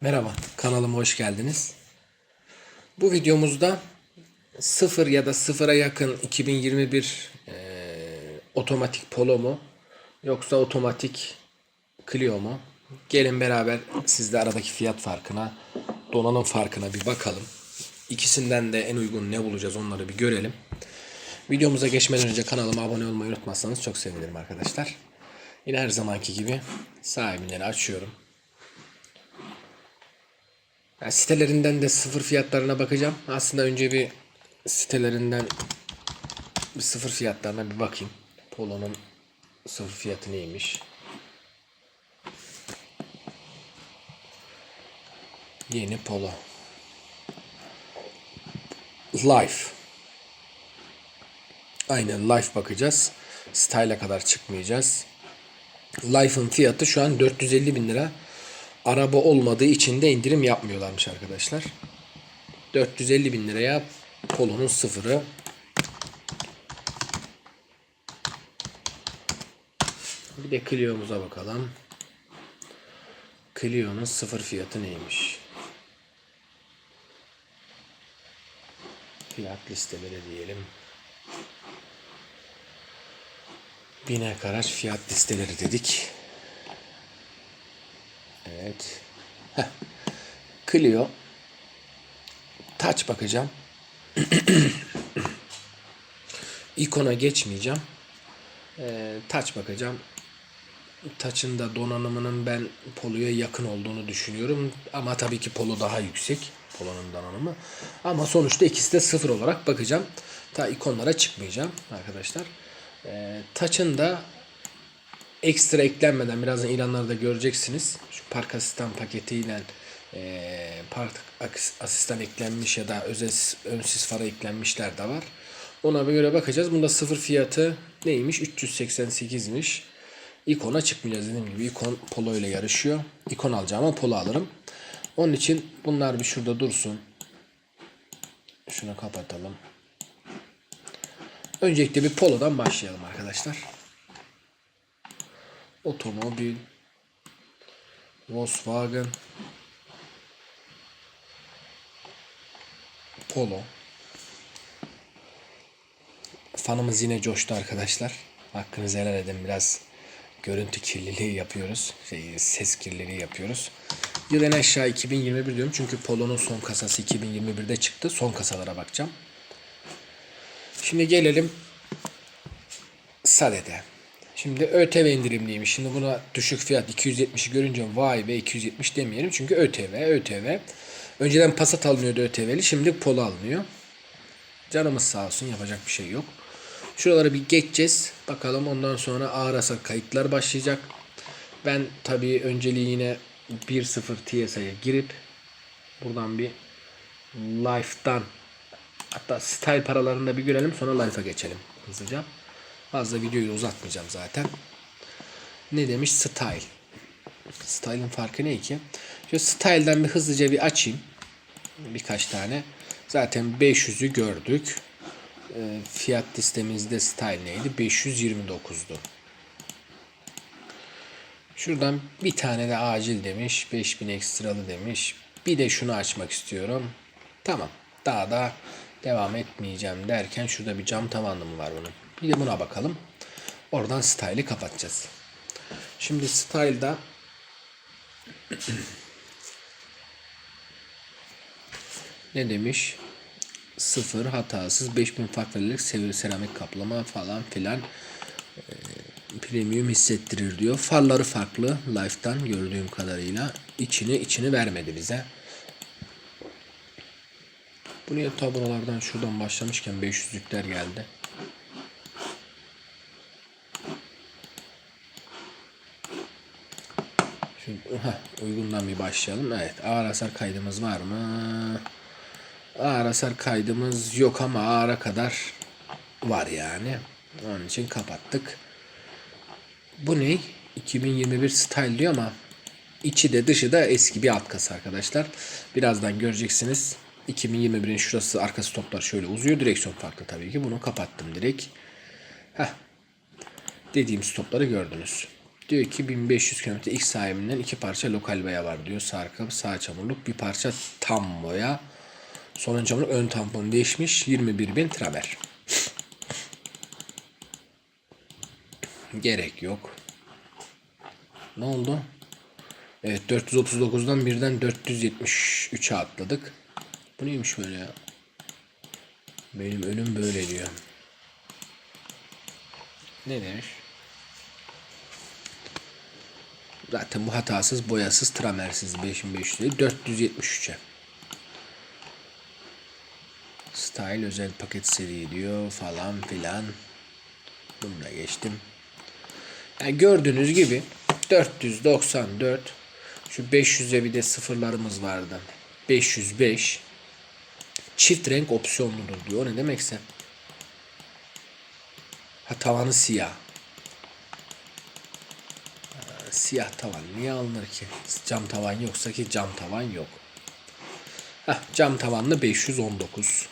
Merhaba, kanalıma hoş geldiniz. Bu videomuzda sıfır ya da sıfıra yakın 2021 eee, otomatik Polo mu yoksa otomatik Clio mu? Gelin beraber sizle aradaki fiyat farkına, donanım farkına bir bakalım. İkisinden de en uygun ne bulacağız onları bir görelim. Videomuza geçmeden önce kanalıma abone olmayı unutmazsanız çok sevinirim arkadaşlar. Yine her zamanki gibi sahibinden açıyorum. Ya sitelerinden de sıfır fiyatlarına bakacağım. Aslında önce bir sitelerinden bir sıfır fiyatlarına bir bakayım. Polo'nun sıfır fiyatı neymiş? Yeni Polo. Life. Aynen Life bakacağız. Style'a kadar çıkmayacağız. Life'ın fiyatı şu an 450 bin lira. Araba olmadığı için de indirim yapmıyorlarmış arkadaşlar. 450 bin liraya Polo'nun sıfırı. Bir de Clio'muza bakalım. Clio'nun sıfır fiyatı neymiş? Fiyat listeleri diyelim. Binek araç fiyat listeleri dedik. Evet. Clio. Touch bakacağım. İkona geçmeyeceğim. Ee, touch bakacağım. Touch'ın da donanımının ben Polo'ya yakın olduğunu düşünüyorum. Ama tabii ki Polo daha yüksek. Polo'nun donanımı. Ama sonuçta ikisi de sıfır olarak bakacağım. Ta ikonlara çıkmayacağım arkadaşlar. Ee, Touch'ın da ekstra eklenmeden birazdan ilanlarda göreceksiniz. Şu park asistan paketiyle e, park asistan eklenmiş ya da özel ön sis farı eklenmişler de var. Ona göre bakacağız. Bunda sıfır fiyatı neymiş? 388'miş. İkona çıkmayacağız dediğim gibi. İkon Polo ile yarışıyor. İkon alacağım ama Polo alırım. Onun için bunlar bir şurada dursun. Şunu kapatalım. Öncelikle bir Polo'dan başlayalım arkadaşlar. Otomobil Volkswagen Polo Fanımız yine coştu arkadaşlar. Hakkınızı helal edin. Biraz görüntü kirliliği yapıyoruz. Şey, ses kirliliği yapıyoruz. Yıl en aşağı 2021 diyorum. Çünkü Polo'nun son kasası 2021'de çıktı. Son kasalara bakacağım. Şimdi gelelim Sade'de. Şimdi ÖTV indirimliymiş. Şimdi buna düşük fiyat 270'i görünce vay be 270 demeyelim. Çünkü ÖTV, ÖTV. Önceden Passat alınıyordu ÖTV'li. Şimdi Polo alınıyor. Canımız sağ olsun yapacak bir şey yok. Şuraları bir geçeceğiz. Bakalım ondan sonra ağır hasar kayıtlar başlayacak. Ben tabii önceliği yine 1.0 TSI'ye girip buradan bir Life'dan hatta style paralarını da bir görelim sonra Life'a geçelim hızlıca. Fazla videoyu uzatmayacağım zaten. Ne demiş? Style. Style'ın farkı ne ki? Şu Style'dan bir hızlıca bir açayım. Birkaç tane. Zaten 500'ü gördük. Ee, fiyat listemizde Style neydi? 529'du. Şuradan bir tane de acil demiş. 5000 ekstralı demiş. Bir de şunu açmak istiyorum. Tamam. Daha da devam etmeyeceğim derken şurada bir cam tavanlı mı var bunun? Buna bakalım. Oradan style'i kapatacağız. Şimdi style'da ne demiş? Sıfır hatasız 5000 farklılık sevir seramik kaplama falan filan Ee, premium hissettirir diyor. Farları farklı Life'dan gördüğüm kadarıyla içini içini vermedi bize. Bu niye tablolardan şuradan başlamışken 500'lükler geldi. Şimdi heh, uygundan bir başlayalım. Evet ağır hasar kaydımız var mı? Ağır hasar kaydımız yok ama ağıra kadar var yani. Onun için kapattık. Bu ne? 2021 style diyor ama içi de dışı da eski bir alt kasa arkadaşlar. Birazdan göreceksiniz. 2021'in şurası arka stoplar şöyle uzuyor. Direksiyon farklı tabii ki. Bunu kapattım direkt. Heh. Dediğim stopları gördünüz. Diyor ki 1500 km ilk sahibinden iki parça lokal boya var diyor. Sarkıp sağ çamurluk bir parça tam boya. Son çamurluk ön tampon değişmiş 21.000 tramer. Gerek yok. Ne oldu? Evet 439'dan birden 473'e atladık. Bu neymiş böyle ya? Benim önüm böyle diyor. Ne demiş? Zaten bu hatasız, boyasız, tramersiz 5500 değil, 473'e. Style özel paket seri diyor falan filan. Bunu da geçtim. Yani gördüğünüz gibi 494 şu 500'e bir de sıfırlarımız vardı. 505 çift renk opsiyonludur diyor. O ne demekse? Ha tavanı siyah. Siyah tavan niye alınır ki? Cam tavan yoksa ki cam tavan yok. Heh, cam tavanlı 519.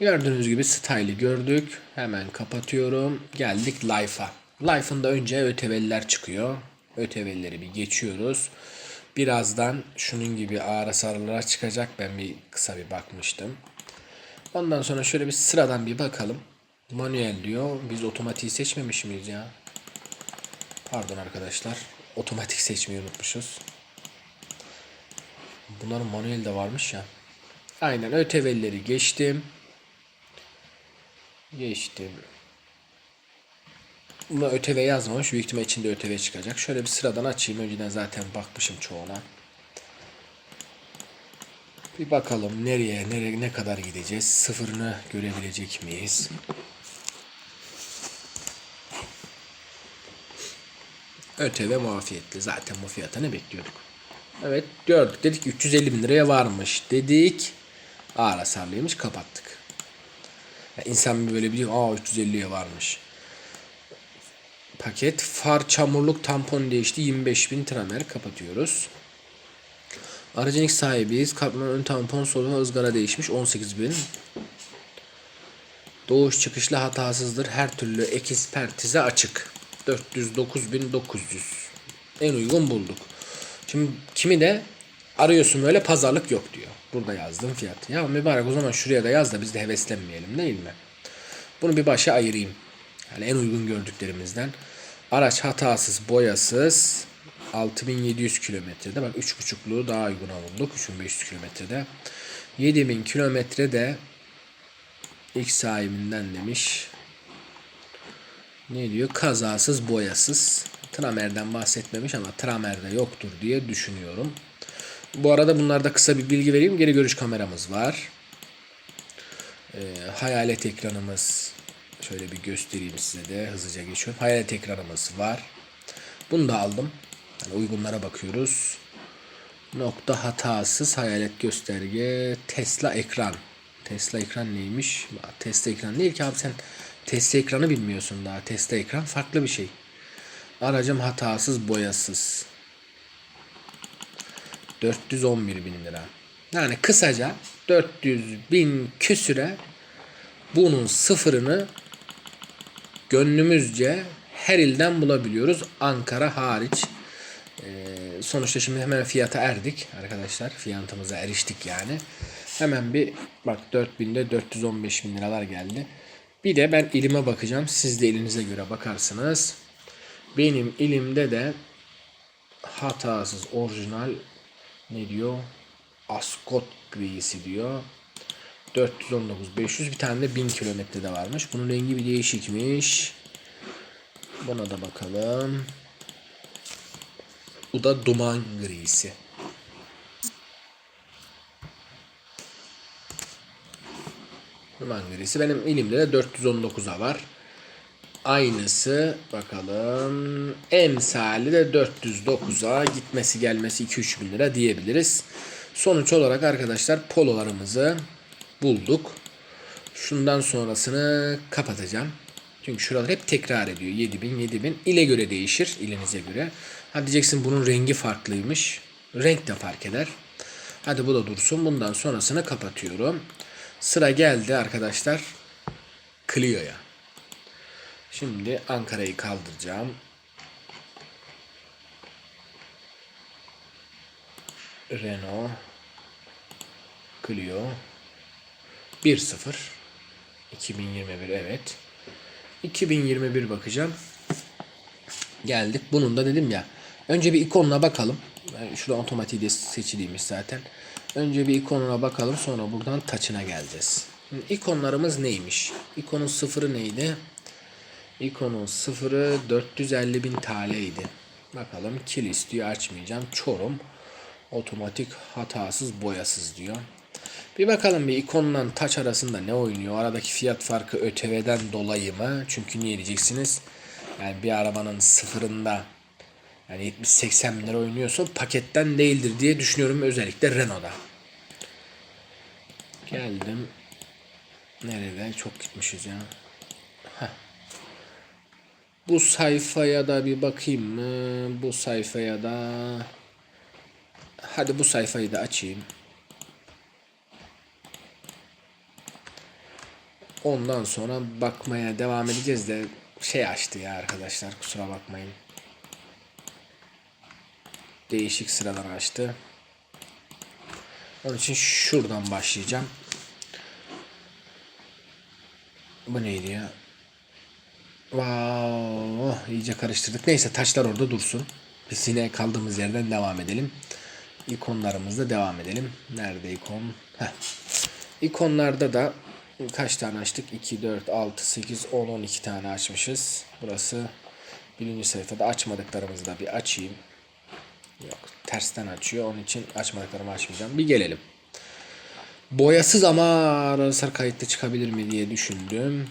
Gördüğünüz gibi style'ı gördük. Hemen kapatıyorum. Geldik Life'a. Life'ın da önce öteveliler çıkıyor. Ötevelleri bir geçiyoruz. Birazdan şunun gibi ağır hasarlara çıkacak. Ben bir kısa bir bakmıştım. Ondan sonra şöyle bir sıradan bir bakalım. Manuel diyor. Biz otomatiği seçmemiş miyiz ya? Pardon arkadaşlar. Otomatik seçmeyi unutmuşuz. Bunların manuel de varmış ya. Aynen ötevelleri geçtim. Geçtim. Buna ÖTV yazmamış. Büyük ihtimal içinde ÖTV çıkacak. Şöyle bir sıradan açayım. Önceden zaten bakmışım çoğuna. Bir bakalım nereye, nereye, ne kadar gideceğiz. Sıfırını görebilecek miyiz? ÖTV muafiyetli. Zaten bu fiyata ne bekliyorduk? Evet gördük. Dedik ki 350 bin liraya varmış. Dedik. Ağır hasarlıymış. Kapattık. Ya insan bir böyle biliyor. Aa 350'ye varmış. Paket. Far çamurluk tampon değişti. 25 bin tramer. Kapatıyoruz. Aracın ilk sahibiyiz. Kaplan ön tampon soluna ızgara değişmiş. 18 bin. Doğuş çıkışlı hatasızdır. Her türlü ekspertize açık. 409.900. En uygun bulduk. Şimdi kimi de arıyorsun böyle pazarlık yok diyor. Burada yazdım fiyat. Ya mübarek o zaman şuraya da yaz da biz de heveslenmeyelim değil mi? Bunu bir başa ayırayım. Yani en uygun gördüklerimizden. Araç hatasız, boyasız. 6700 kilometrede. Bak 3.5'luğu daha uyguna bulduk. 3500 kilometrede. 7000 kilometrede ilk sahibinden demiş. Ne diyor? Kazasız, boyasız. Tramer'den bahsetmemiş ama Tramer'de yoktur diye düşünüyorum. Bu arada bunlarda kısa bir bilgi vereyim. Geri görüş kameramız var. Ee, hayalet ekranımız. Şöyle bir göstereyim size de. Hızlıca geçiyorum. Hayalet ekranımız var. Bunu da aldım. Yani uygunlara bakıyoruz. Nokta hatasız hayalet gösterge. Tesla ekran. Tesla ekran neymiş? Tesla ekran değil ki abi sen Tesla ekranı bilmiyorsun daha. Tesla ekran farklı bir şey. Aracım hatasız boyasız. 411 bin lira. Yani kısaca 400 bin küsüre bunun sıfırını gönlümüzce her ilden bulabiliyoruz. Ankara hariç. Ee, sonuçta şimdi hemen fiyata erdik arkadaşlar. Fiyatımıza eriştik yani. Hemen bir bak 4000'de 415 bin liralar geldi. Bir de ben ilime bakacağım. Siz de elinize göre bakarsınız. Benim ilimde de hatasız orijinal ne diyor? Ascot grisi diyor. 419 500 bir tane de 1000 kilometrede varmış. Bunun rengi bir değişikmiş. Buna da bakalım. Bu da duman grisi. Duman grisi. Benim elimde de 419'a var. Aynısı bakalım. Emsali de 409'a gitmesi gelmesi 2-3 bin lira diyebiliriz. Sonuç olarak arkadaşlar pololarımızı bulduk. Şundan sonrasını kapatacağım. Çünkü şuralar hep tekrar ediyor. 7000 7000 ile göre değişir. ilinize göre. Ha diyeceksin bunun rengi farklıymış. Renk de fark eder. Hadi bu da dursun. Bundan sonrasını kapatıyorum. Sıra geldi arkadaşlar. Clio'ya. Şimdi Ankara'yı kaldıracağım. Renault Clio 1-0 2021 evet 2021 bakacağım geldik bunun da dedim ya önce bir ikonuna bakalım şurada otomatiği de seçiliymiş zaten önce bir ikonuna bakalım sonra buradan taçına geleceğiz Şimdi ikonlarımız neymiş ikonun sıfırı neydi ikonun sıfırı 450 bin TL'ydi bakalım kil istiyor açmayacağım çorum otomatik hatasız boyasız diyor bir bakalım bir ikonla taç arasında ne oynuyor? Aradaki fiyat farkı ÖTV'den dolayı mı? Çünkü niye diyeceksiniz? Yani bir arabanın sıfırında yani 70-80 bin lira oynuyorsa paketten değildir diye düşünüyorum özellikle Renault'da. Geldim. Nerede? Çok gitmişiz ya. Bu sayfaya da bir bakayım mı? Bu sayfaya da Hadi bu sayfayı da açayım. Ondan sonra bakmaya devam edeceğiz de şey açtı ya arkadaşlar kusura bakmayın. Değişik sıralar açtı. Onun için şuradan başlayacağım. Bu neydi ya? Wow, iyice karıştırdık. Neyse taşlar orada dursun. Biz yine kaldığımız yerden devam edelim. İkonlarımızla devam edelim. Nerede ikon? Heh. İkonlarda da kaç tane açtık? 2, 4, 6, 8, 10, 12 tane açmışız. Burası birinci sayfada açmadıklarımızı da bir açayım. Yok tersten açıyor. Onun için açmadıklarımı açmayacağım. Bir gelelim. Boyasız ama arasar kayıtlı çıkabilir mi diye düşündüm.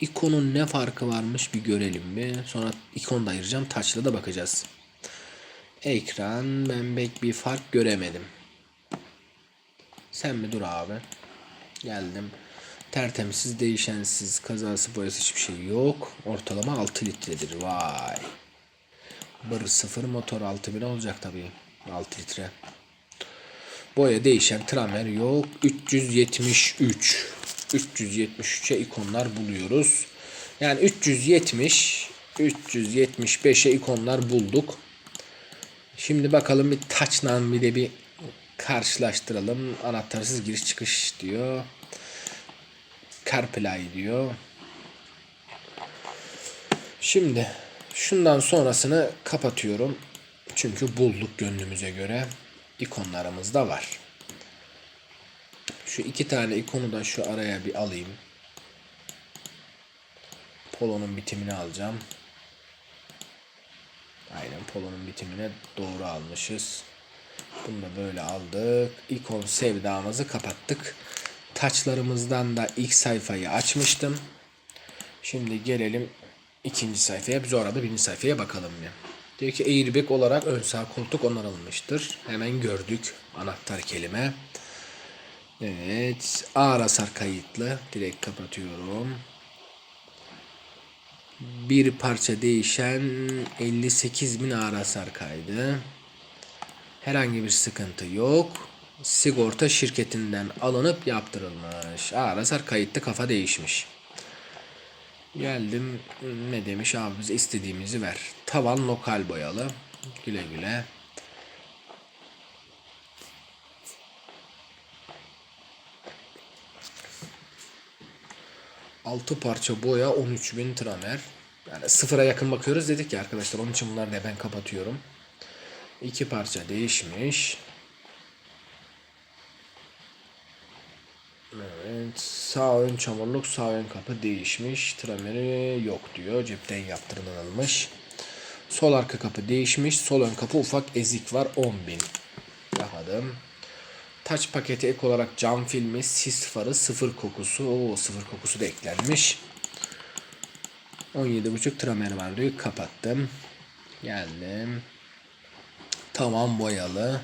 İkonun ne farkı varmış bir görelim mi? Sonra ikonu da ayıracağım. Taçla da bakacağız. Ekran ben pek bir fark göremedim. Sen mi dur abi? Geldim. Tertemizsiz, değişensiz, kazası boyası hiçbir şey yok. Ortalama 6 litredir. Vay. Bır sıfır motor 6000 olacak tabii. 6 litre. Boya değişen tramer yok. 373. 373'e ikonlar buluyoruz. Yani 370 375'e ikonlar bulduk. Şimdi bakalım bir taçla bir de bir karşılaştıralım. Anahtarsız giriş çıkış diyor. CarPlay diyor. Şimdi şundan sonrasını kapatıyorum. Çünkü bulduk gönlümüze göre. ikonlarımız da var. Şu iki tane ikonu da şu araya bir alayım. Polo'nun bitimini alacağım. Aynen Polo'nun bitimine doğru almışız. Bunu da böyle aldık. İkon sevdamızı kapattık. Taçlarımızdan da ilk sayfayı açmıştım. Şimdi gelelim ikinci sayfaya. Biz orada birinci sayfaya bakalım ya. Diyor ki airbag olarak ön sağ koltuk onarılmıştır. Hemen gördük anahtar kelime. Evet. Ağır hasar kayıtlı. Direkt kapatıyorum. Bir parça değişen 58 bin ağır hasar kaydı. Herhangi bir sıkıntı yok. Sigorta şirketinden alınıp yaptırılmış. Ağır hasar kayıtlı kafa değişmiş. Geldim ne demiş abi bize istediğimizi ver. Tavan lokal boyalı. Güle güle. Altı parça boya 13.000 tramer. Yani sıfıra yakın bakıyoruz dedik ya arkadaşlar. Onun için bunları da ben kapatıyorum. İki parça değişmiş. Evet. Sağ ön çamurluk, sağ ön kapı değişmiş. Trameri yok diyor. Cepten yaptırılmış. Sol arka kapı değişmiş. Sol ön kapı ufak ezik var. 10.000. Bakalım. Taç paketi ek olarak cam filmi, sis farı, sıfır kokusu. Oo, sıfır kokusu da eklenmiş. 17.5 tramer var diyor. Kapattım. Geldim. Tamam boyalı.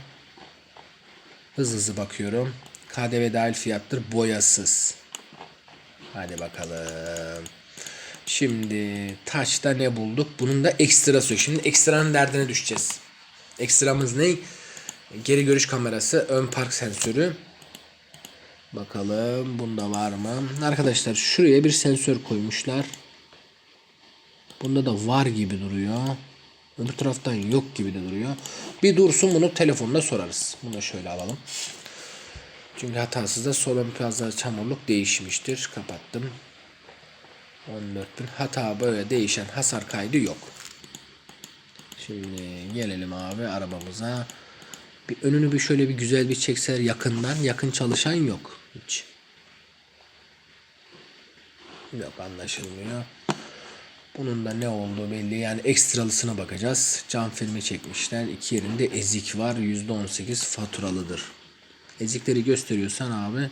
Hızlı hızlı bakıyorum. KDV dahil fiyattır. Boyasız. Hadi bakalım. Şimdi taçta ne bulduk? Bunun da ekstrası yok. Şimdi ekstranın derdine düşeceğiz. Ekstramız ne? Geri görüş kamerası, ön park sensörü. Bakalım bunda var mı? Arkadaşlar şuraya bir sensör koymuşlar. Bunda da var gibi duruyor. Öbür taraftan yok gibi de duruyor. Bir dursun bunu telefonda sorarız. Bunu da şöyle alalım. Çünkü hatasız da sol ön çamurluk değişmiştir. Kapattım. 14 bin. Hata böyle değişen hasar kaydı yok. Şimdi gelelim abi arabamıza. Bir önünü bir şöyle bir güzel bir çekser yakından. Yakın çalışan yok. Hiç. Yok anlaşılmıyor. Bunun da ne olduğu belli. Yani ekstralısına bakacağız. Cam filmi çekmişler. İki yerinde ezik var. %18 faturalıdır. Ezikleri gösteriyorsan abi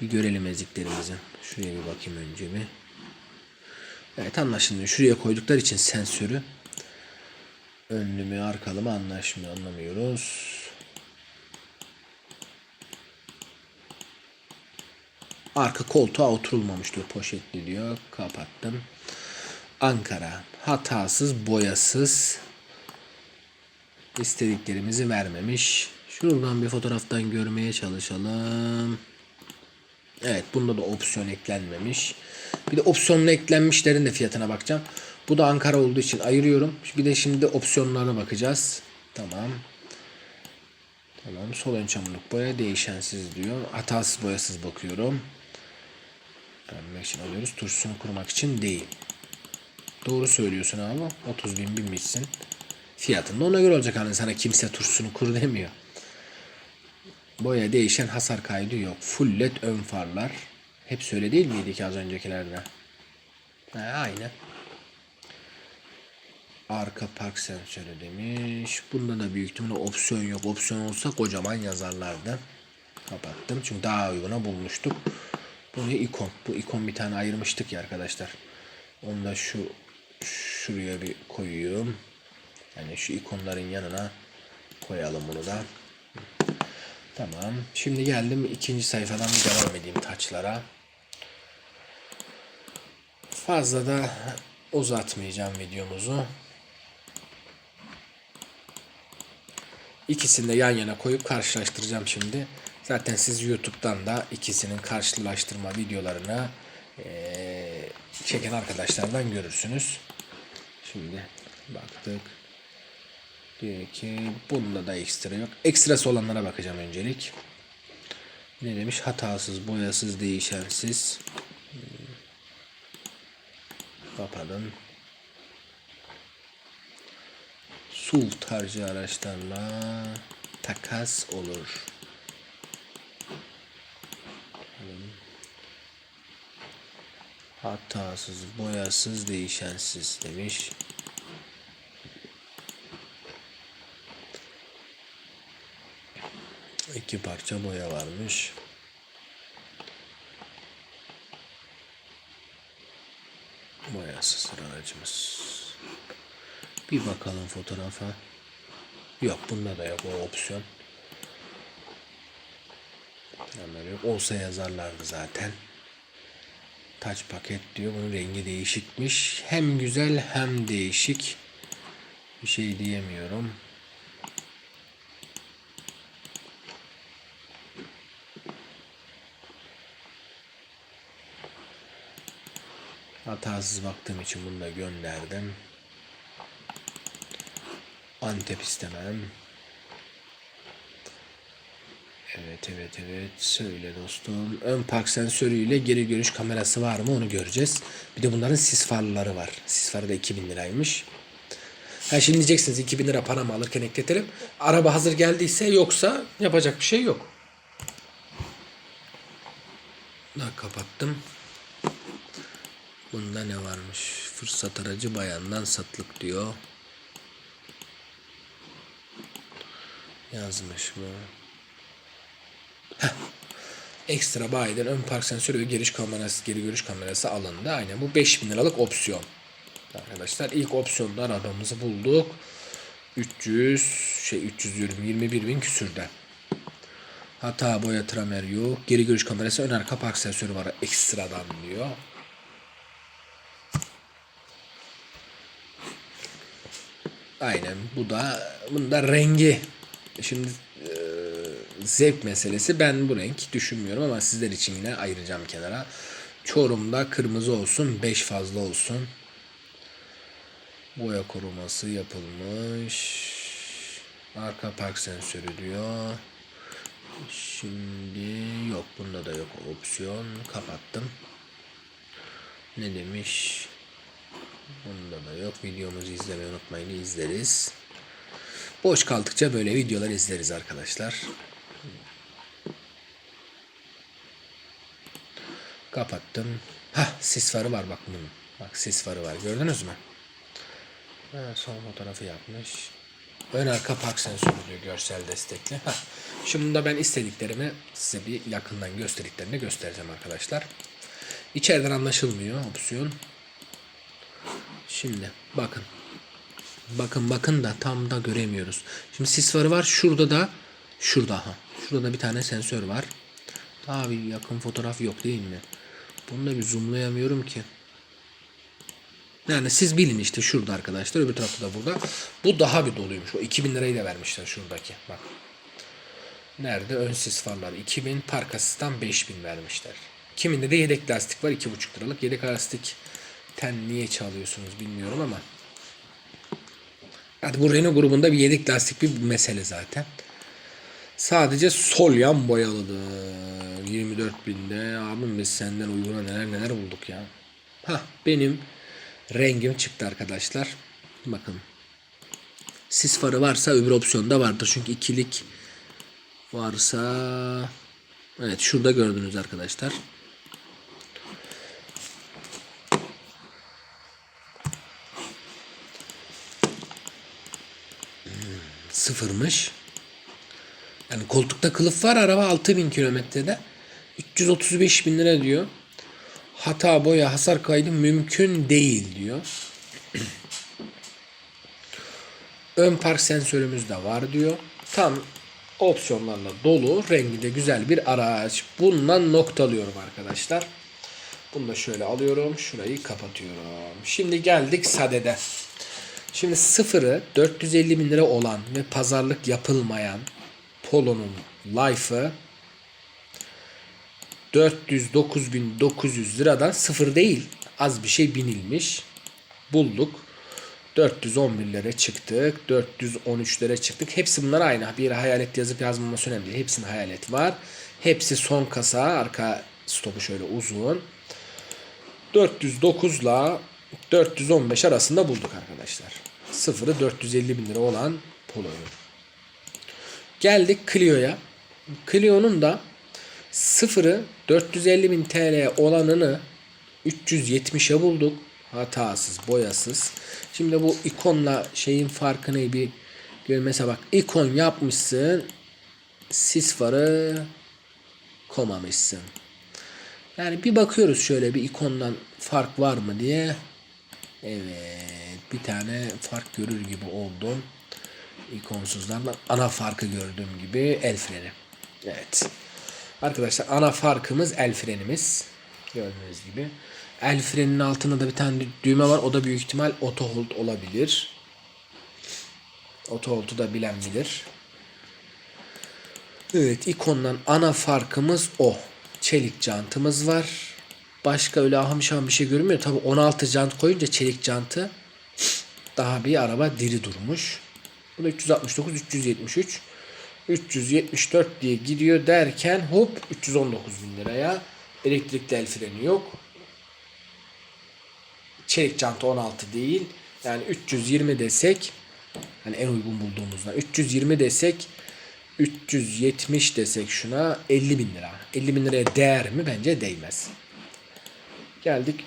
bir görelim eziklerimizi. Şuraya bir bakayım önce bir. Evet anlaşılmıyor. Şuraya koydukları için sensörü önlü mü arkalı mı anlaşmıyor anlamıyoruz. Arka koltuğa oturulmamış diyor poşetli diyor. Kapattım. Ankara hatasız boyasız istediklerimizi vermemiş. Şuradan bir fotoğraftan görmeye çalışalım. Evet bunda da opsiyon eklenmemiş. Bir de opsiyonlu eklenmişlerin de fiyatına bakacağım. Bu da Ankara olduğu için ayırıyorum. Bir de şimdi opsiyonlarına bakacağız. Tamam. Tamam. Sol ön çamurluk boya değişensiz diyor. Hatasız boyasız bakıyorum. Vermek için alıyoruz. Turşusunu kurmak için değil. Doğru söylüyorsun abi. 30 bin binmişsin. Fiyatında ona göre olacak hani sana kimse turşusunu kur demiyor. Boya değişen hasar kaydı yok. Full led ön farlar. Hep öyle değil miydi ki az öncekilerde? Ha, aynı. Arka park sensörü demiş. Bunda da büyük ihtimalle opsiyon yok. Opsiyon olsa kocaman yazarlardı. Kapattım. Çünkü daha uyguna bulmuştuk. Bu ne ikon? Bu ikon bir tane ayırmıştık ya arkadaşlar. Onu da şu şuraya bir koyuyorum. Yani şu ikonların yanına koyalım bunu da. Tamam. Şimdi geldim ikinci sayfadan bir devam edeyim taçlara. Fazla da uzatmayacağım videomuzu. İkisini de yan yana koyup karşılaştıracağım şimdi. Zaten siz YouTube'dan da ikisinin karşılaştırma videolarını eee, çeken arkadaşlardan görürsünüz. Şimdi baktık. Diyor ki bunda da ekstra yok. Ekstrası olanlara bakacağım öncelik. Ne demiş? Hatasız, boyasız, değişensiz. Hmm. Kapadım. SUV tarzı araçlarla takas olur. Hatasız, boyasız, değişensiz demiş. İki parça boya varmış. Boyasız aracımız. Bir bakalım fotoğrafa. Yok bunda da yok o opsiyon. Hemen yok. Olsa yazarlardı zaten. Taç paket diyor. Bunun rengi değişikmiş. Hem güzel hem değişik. Bir şey diyemiyorum. Hatasız baktığım için bunu da gönderdim. Antep istemem. Evet evet evet söyle dostum. Ön park sensörüyle geri görüş kamerası var mı onu göreceğiz. Bir de bunların sis farları var. Sis farı da 2000 liraymış. Ha şimdi diyeceksiniz 2000 lira para mı alırken ekletelim. Araba hazır geldiyse yoksa yapacak bir şey yok. Da kapattım. Bunda ne varmış? Fırsat aracı bayandan satılık diyor. Yazmış mı? Heh. Ekstra bayiden ön park sensörü ve giriş kamerası, geri görüş kamerası alındı. Aynen bu 5000 liralık opsiyon. Arkadaşlar ilk opsiyonda arabamızı bulduk. 300 şey 300 diyorum 21 bin küsürden. Hata boya tramer yok. Geri görüş kamerası ön arka park sensörü var ekstradan diyor. Aynen bu da bunda rengi şimdi e, zevk meselesi ben bu renk düşünmüyorum ama sizler için yine ayıracağım kenara. Çorum'da kırmızı olsun 5 fazla olsun. Boya koruması yapılmış. Arka park sensörü diyor. Şimdi yok bunda da yok opsiyon. Kapattım. Ne demiş? Bunda da yok. Videomuzu izlemeyi unutmayın. izleriz. Boş kaldıkça böyle videolar izleriz arkadaşlar. Kapattım. Hah sis farı var bak bunun. Bak sis farı var. Gördünüz mü? Ha, son fotoğrafı yapmış. Ön arka park sensörü diyor görsel destekli. Hah. Şimdi da ben istediklerimi size bir yakından gösterdiklerini göstereceğim arkadaşlar. İçeriden anlaşılmıyor opsiyon. Şimdi bakın. Bakın bakın da tam da göremiyoruz. Şimdi sis farı var. Şurada da şurada ha. Şurada da bir tane sensör var. Daha bir yakın fotoğraf yok değil mi? Bunu da bir zoomlayamıyorum ki. Yani siz bilin işte şurada arkadaşlar. Öbür tarafta da burada. Bu daha bir doluymuş. O 2000 lirayı da vermişler şuradaki. Bak. Nerede? Ön sis farları 2000, park asistan 5000 vermişler. Kiminde de yedek lastik var 2,5 liralık. Yedek lastik ten niye çalıyorsunuz bilmiyorum ama. Hadi bu Renault grubunda bir yedek lastik bir mesele zaten. Sadece sol yan boyalıdır. 24 binde. Abim biz senden uyguna neler neler bulduk ya. Ha benim rengim çıktı arkadaşlar. Bakın. Sis farı varsa öbür opsiyonda vardır. Çünkü ikilik varsa Evet şurada gördünüz arkadaşlar. Sıfırmış. Yani koltukta kılıf var araba 6000 kilometrede. 335 bin lira diyor. Hata boya hasar kaydı mümkün değil diyor. Ön park sensörümüz de var diyor. Tam opsiyonlarla dolu. Rengi de güzel bir araç. Bundan noktalıyorum arkadaşlar. Bunu da şöyle alıyorum. Şurayı kapatıyorum. Şimdi geldik Sade'de. Şimdi sıfırı 450 bin lira olan ve pazarlık yapılmayan Polo'nun Life'ı 409.900 liradan sıfır değil az bir şey binilmiş. Bulduk. 411'lere çıktık. 413'lere çıktık. Hepsi bunlar aynı. Bir hayalet yazıp yazmaması önemli değil. Hepsinin hayalet var. Hepsi son kasa. Arka stopu şöyle uzun. 409 ile 415 arasında bulduk arkadaşlar. Sıfırı 450 bin lira olan Polo'yu. Geldik Clio'ya. Clio'nun da sıfırı 450 bin TL olanını 370'e bulduk. Hatasız, boyasız. Şimdi bu ikonla şeyin farkını bir gör. Mesela bak ikon yapmışsın. Sis farı komamışsın. Yani bir bakıyoruz şöyle bir ikondan fark var mı diye. Evet bir tane fark görür gibi oldum. İkonsuzlarla ana farkı gördüğüm gibi el freni. Evet. Arkadaşlar ana farkımız el frenimiz. Gördüğünüz gibi. El frenin altında da bir tane düğme var. O da büyük ihtimal auto hold olabilir. Auto hold'u da bilen bilir. Evet ikondan ana farkımız o. Çelik jantımız var. Başka öyle ahım şahım bir şey görünmüyor. Tabi 16 jant koyunca çelik jantı daha bir araba diri durmuş. Bu da 369, 373. 374 diye gidiyor derken hop 319 bin liraya. Elektrikli el freni yok. Çelik jantı 16 değil. Yani 320 desek hani en uygun bulduğumuzda 320 desek 370 desek şuna 50 bin lira. 50 bin liraya değer mi? Bence değmez. Geldik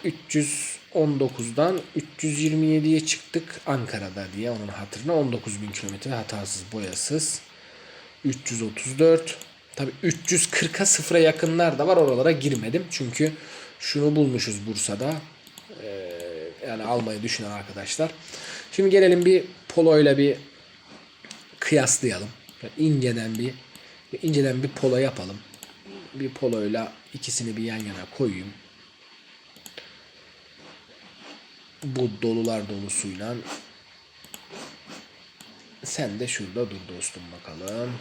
319'dan 327'ye çıktık Ankara'da diye onun hatırına. 19 bin kilometre hatasız boyasız. 334 tabi 340'a sıfıra yakınlar da var oralara girmedim. Çünkü şunu bulmuşuz Bursa'da ee, yani almayı düşünen arkadaşlar. Şimdi gelelim bir polo ile bir kıyaslayalım. Yani inceden bir inceden bir polo yapalım. Bir poloyla ikisini bir yan yana koyayım bu dolular dolusuyla sen de şurada dur dostum bakalım.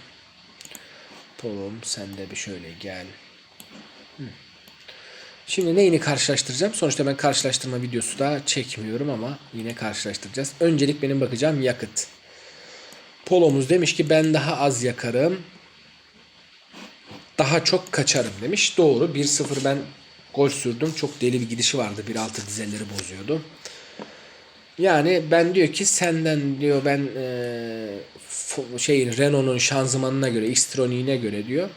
Polum sen de bir şöyle gel. Şimdi neyini karşılaştıracağım? Sonuçta ben karşılaştırma videosu da çekmiyorum ama yine karşılaştıracağız. Öncelik benim bakacağım yakıt. Polo'muz demiş ki ben daha az yakarım. Daha çok kaçarım demiş. Doğru. 1-0 ben gol sürdüm. Çok deli bir gidişi vardı. 1.6 dizelleri bozuyordu. Yani ben diyor ki senden diyor ben fo- şeyin Renault'un şanzımanına göre, Xtroni'ne göre diyor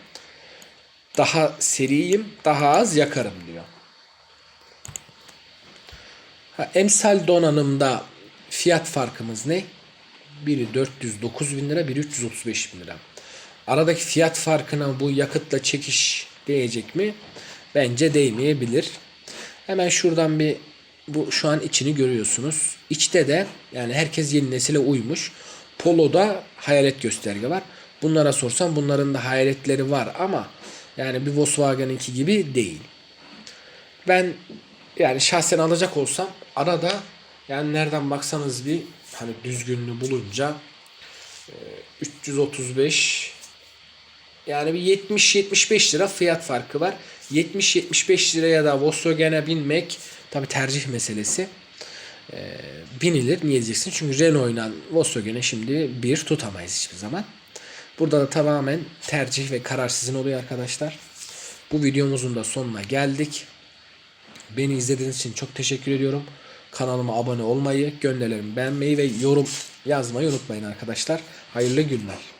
daha seriyim, daha az yakarım diyor. Ha, emsal donanımda fiyat farkımız ne? Biri 409 bin lira, biri 335 bin lira. Aradaki fiyat farkına bu yakıtla çekiş değecek mi? Bence değmeyebilir. Hemen şuradan bir bu şu an içini görüyorsunuz. İçte de yani herkes yeni nesile uymuş. Polo'da hayalet gösterge var. Bunlara sorsam bunların da hayaletleri var ama yani bir Volkswagen'inki gibi değil. Ben yani şahsen alacak olsam arada yani nereden baksanız bir hani düzgününü bulunca e, 335 yani bir 70-75 lira fiyat farkı var. 70-75 liraya da Volkswagen'e binmek tabi tercih meselesi. Ee, binilir. Niye diyeceksin? Çünkü Renault ile Volkswagen'e şimdi bir tutamayız hiçbir zaman. Burada da tamamen tercih ve karar sizin oluyor arkadaşlar. Bu videomuzun da sonuna geldik. Beni izlediğiniz için çok teşekkür ediyorum. Kanalıma abone olmayı, gönderlerimi beğenmeyi ve yorum yazmayı unutmayın arkadaşlar. Hayırlı günler.